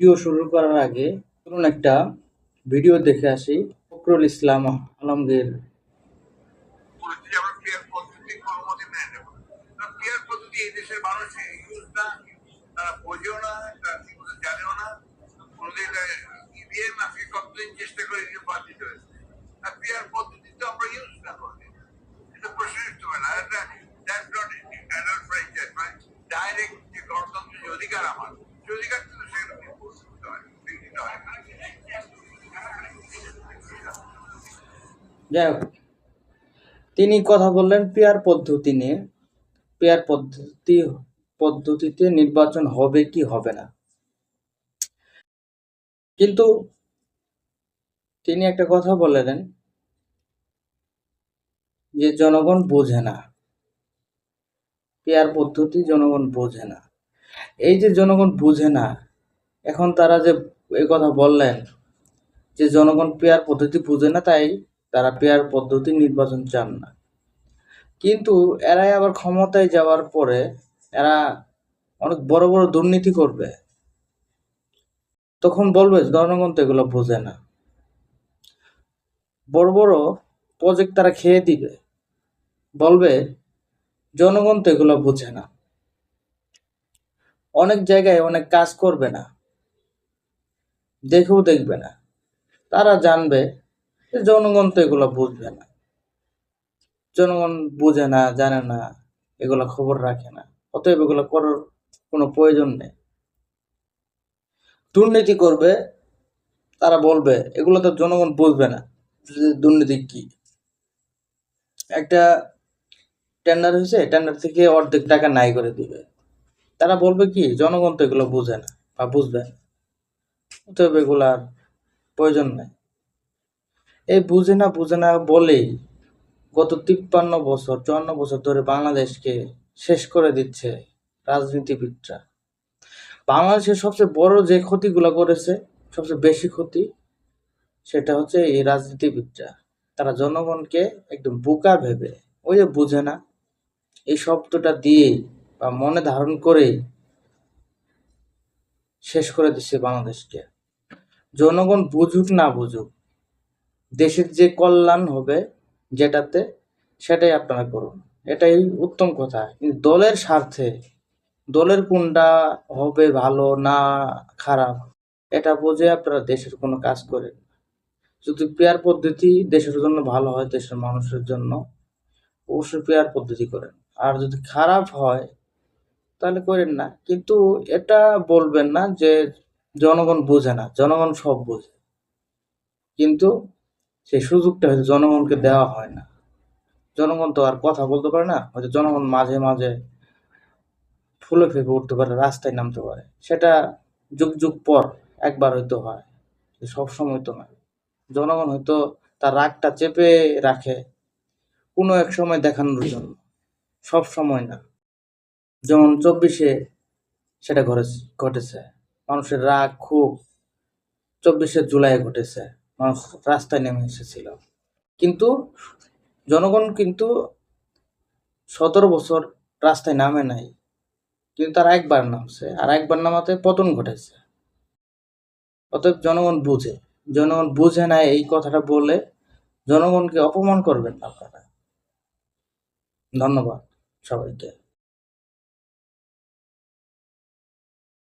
Video শুরু করার আগে চলুন একটা ভিডিও দেখে আসি। ফখরুল ইসলাম আলমগীর। এই দেশের মানুষ ইউজ না বোঝেও না জানেও না কোনোদিন ইভিএম আজকে কতদিন চেষ্টা করে দিয়ে বাদ দিতে হয়েছে আর পেয়ার পদ্ধতি তো আমরা ইউজ না করি এটা প্রশ্ন উঠতে পারে না এটা দ্যাটস নট অ্যাডাল্ট ফ্রাইচার মানে ডাইরেক্ট যে গণতন্ত্রের যে অধিকার আমার সে অধিকার কিন্তু সেখানে করতে হয় দিতে হয় যাই হোক। তিনি কথা বললেন পেয়ার পদ্ধতি নিয়ে। পেয়ার পদ্ধতি, পদ্ধতিতে নির্বাচন হবে কি হবে না। কিন্তু তিনি একটা কথা বলে দেন যে জনগণ বোঝে না। পেয়ার পদ্ধতি জনগণ বোঝে না। এই যে জনগণ বুঝে না, এখন তারা যে এই কথা বললেন যে জনগণ পেয়ার পদ্ধতি বুঝে না, তাই তারা পেয়ার পদ্ধতি নির্বাচন চান না। কিন্তু এরাই আবার ক্ষমতায় যাওয়ার পরে এরা অনেক বড় বড় দুর্নীতি করবে। তখন বলবে জনগণ তো এগুলো বোঝে না। বড় বড় প্রজেক্ট তারা খেয়ে দিবে। বলবে, জনগণ তো এগুলো বোঝে না। অনেক জায়গায় অনেক কাজ করবে না। দেখেও দেখবে না। তারা জানবে জনগণ তো এগুলো বুঝবে না। জনগণ বুঝে না, জানে না, এগুলো খবর রাখে না। অতএব এগুলো করার কোনো প্রয়োজন নেই। দুর্নীতি করবে, তারা বলবে, এগুলো তো জনগণ বুঝবে না দুর্নীতি কি। একটা টেন্ডার হয়েছে টেন্ডার থেকে অর্ধেক টাকা নাই করে দিবে। তারা বলবে কি, জনগণ তো এগুলো বুঝে না বা বুঝবে না। অতএব এগুলার প্রয়োজন নেই। এই বুঝে না বুঝে না বলেই গত তিপ্পান্ন বছর, চুয়ান্ন বছর ধরে বাংলাদেশকে শেষ করে দিচ্ছে রাজনীতিবিদরা। বাংলাদেশের সবচেয়ে বড় যে ক্ষতিগুলো করেছে, সবচেয়ে বেশি ক্ষতি, সেটা হচ্ছে এই রাজনীতিবিদরা। তারা জনগণকে একদম বোকা ভেবে, ওই যে বুঝে না, এই শব্দটা দিয়ে বা মনে ধারণ করে শেষ করে দিচ্ছে বাংলাদেশকে। জনগণ বুঝুক না বুঝুক দেশের যে কল্যাণ হবে যেটাতে সেটাই আপনারা করুন। এটাই উত্তম কথা। কিন্তু দলের স্বার্থে, দলের কোনটা হবে ভালো না খারাপ, এটা বুঝে আপনারা দেশের কোনো কাজ করেন যদি পেয়ার পদ্ধতি দেশের জন্য ভালো হয়, দেশের মানুষের জন্য, অবশ্যই পেয়ার পদ্ধতি করেন। আর যদি খারাপ হয়, তাহলে করেন না। কিন্তু এটা বলবেন না যে জনগণ বোঝে না, জনগণ সব বোঝে। কিন্তু সেই সুযোগটা হয়তো জনগণকে দেওয়া হয় না। জনগণ তো আর কথা বলতে পারে না, হয়তো জনগণ মাঝে মাঝে ফুলে ফেপে উঠতে পারে, রাস্তায় নামতে পারে। সেটা যুগ যুগ পর একবার হয়তো হয় সব সময় তো না। জনগণ হয়তো তার রাগটা চেপে রাখে, কোনো এক সময় দেখানোর জন্য। সব সময় না। যেমন চব্বিশে সেটা ঘটেছে ঘটেছে। মানুষের রাগ খুব চব্বিশে জুলাই ঘটেছে। মানুষ রাস্তায় নেমে এসেছিল। কিন্তু জনগণ কিন্তু সতেরো বছর রাস্তায় নামে নাই, কিন্তু তারা একবার নামছে, আর একবার নামাতে পতন ঘটেছে। অতএব জনগণ বুঝে জনগণ বুঝে না এই কথাটা বলে জনগণকে অপমান করবেন আপনারা। ধন্যবাদ সবাইকে।